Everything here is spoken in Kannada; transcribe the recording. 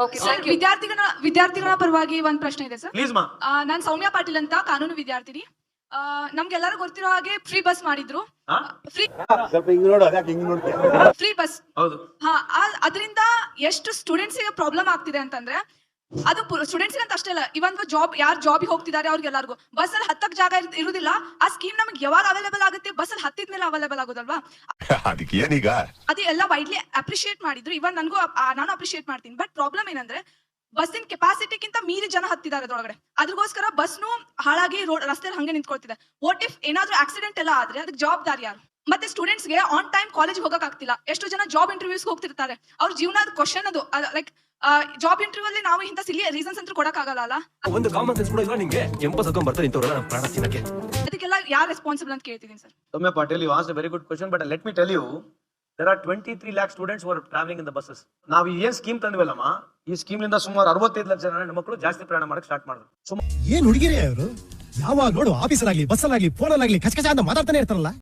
ಓಕೆ ಥ್ಯಾಂಕ್ ವಿದ್ಯಾರ್ಥಿಗಳ ವಿದ್ಯಾರ್ಥಿಗಳ ಪರವಾಗಿ ಒಂದ್ ಪ್ರಶ್ನೆ ಇದೆ ಸರ್ ಪ್ಲೀಸ್ ಮಾ. ನಾನ್ ಸೌಮ್ಯ ಪಾಟೀಲ್ ಅಂತ ಕಾನೂನು ವಿದ್ಯಾರ್ಥಿನಿ. ಆ, ನಮ್ಗೆಲ್ಲರೂ ಗೊತ್ತಿರೋ ಹಾಗೆ ಫ್ರೀ ಬಸ್ ಮಾಡಿದ್ರು. ಹಾ? ಫ್ರೀ ಸ್ವಲ್ಪ ಹಿಂಗ್ ನೋಡು ಅದ್ಯಾಕೆ ಹಿಂಗ್ ನೋಡ್ತೀಯ? ಫ್ರೀ ಬಸ್ ಹೌದು. ಹಾ ಆ- ಅದರಿಂದ ಎಷ್ಟು ಸ್ಟೂಡೆಂಟ್ಸ್ಗೆ ಪ್ರಾಬ್ಲಮ್ ಆಗ್ತಿದೆ ಅಂತಂದ್ರೆ ಅದು ಸ್ಟೂಡೆಂಟ್ಸ್ ಅಂತ ಅಷ್ಟೇ ಅಲ್ಲ ಇವನ್ ಜಾಬ್ ಯಾರು ಜಾಬ್ ಹೋಗ್ತಿದ್ದಾರೆ ಅವ್ರಿಗೆಲ್ಲರಿಗೂ. ಬಸ್ ಅಲ್ಲಿ ಹತ್ತಕ್ ಜಾಗ ಇರ್- ಇರುದಿಲ್ಲ ಆ ಸ್ಕೀಮ್ ನಮ್ಗೆ ಯಾವಾಗ ಅವೈಲೇಬಲ್ ಆಗುತ್ತೆ ಬಸ್ ಅಲ್ಲಿ ಹತ್ತಿದ ಮೇಲೆ ಅವೈಲೇಬಲ್ ಆಗೋದಲ್ವಾ? ಅದಕ್ಕೆ ಏನೀಗ? ಅದು ಎಲ್ಲ ವೈಡ್ಲಿ ಅಪ್ರಿಶಿಯೇಟ್ ಮಾಡಿದ್ರು. ಇವನ್ ನನಗೂ ನಾನು ಅಪ್ರಿಶಿಯೇಟ್ ಮಾಡ್ತೀನಿ. ಬಟ್ ಪ್ರಾಬ್ಲಮ್ ಏನಂದ್ರೆ ಬಸ್ಸಿನ ಕೆಪಾಸಿಟಿಗಿಂತ ಮೀರಿ ಜನ ಹತ್ತಿದ್ದಾರೆ ಅದ್ರೊಳಗಡೆ. ಅದಕ್ಕೋಸ್ಕರ ಬಸ್ನು ಹಾಳಾಗಿ ರೋಡ್ ರಸ್ತೆಯಲ್ಲಿ ಹಂಗೆ ನಿಂತ್ಕೊಳ್ತಿದೆ. ವಾಟ್ ಇಫ್ ಏನಾದ್ರೂ ಆಕ್ಸಿಡೆಂಟ್ ಎಲ್ಲ ಆದ್ರೆ ಅದಕ್ಕೆ ಜವಾಬ್ದಾರಿ ಯಾರು? ಮತ್ತೆ ಸ್ಟೂಡೆಂಟ್ಸ್ಗೆ ಆನ್ ಟೈಮ್ ಕಾಲೇಜ್ ಹೋಗಕ್ ಆಗ್ತಿಲ್ಲ. ಎಷ್ಟು ಜನ ಜಾಬ್ ಇಂಟರ್ವ್ಯೂಸ್ ಹೋಗ್ತಿರ್ತಾರೆ. ಅವ್ರ ಜೀವನದ ಕ್ವಶನ್ ಅದು. ಲೈಕ್ ಜಾಬ್ ಇಂಟರ್ವ್ಯೂ ಅಲ್ಲಿ ನಾವು ಇಂಥ ಸಿಲಿ ರೀಸನ್ಸ್ ಅಂತ ಕೊಡಕ್ ಆಗಲ್ಲ ಅಲ್ಲ? ಒಂದು ಕಾಮನ್ ಸೆನ್ಸ್ ಕೂಡ ಇಲ್ಲ ನಿಮಗೆ? ಕೆಂಪ ಸತ್ಕೊಂಡ್ ಬರ್ತಾರೆ ಇಂಥವ್ರೆಲ್ಲ ನಮ್ಮ ಪ್ರಾಣ ತಿನ್ನಕ್ಕೆ ಅದಕ್ಕೆಲ್ಲ ಯಾರು ರೆಸ್ಪಾನ್ಸಿಬಲ್ ಅಂತ ಕೇಳ್ತಿದ್ದೀನಿ sir. Soumya Patel you ask very good question, but let me tell you, there are 23 lakh students who are traveling in the buses. ನಾವು ಈ ಏನ್ ಸ್ಕೀಮ್ ತಂದ್ವಲ್ಲಮ್ಮ ಈ ಸ್ಕೀಮ್ನಿಂದ ಸುಮಾರು ಅರವತ್ತೈದು ಲಕ್ಷ ಜನ ಹೆಣ್ಮಕ್ಳು ಜಾಸ್ತಿ ಪ್ರಯಾಣ ಮಾಡಕ್ ಸ್ಟಾರ್ಟ್ ಮಾಡಿದ್ರು. ಸುಮಾರು ಏನ್ ಹುಡುಗಿರಿ ಅವರು ಯಾವಾಗ ನೋಡು ಆಫೀಸರ್ ಆಗ್ಲಿ ಬಸ್ಸಲ್ಲಾಗ್ಲಿ ಫೋನಲ್ಲಾಗ್ಲಿ ಕಚಕಚ ಅಂತ ಮಾತಾಡ್ತಾನೆ ಇರ್ತಾರಲ್ಲ.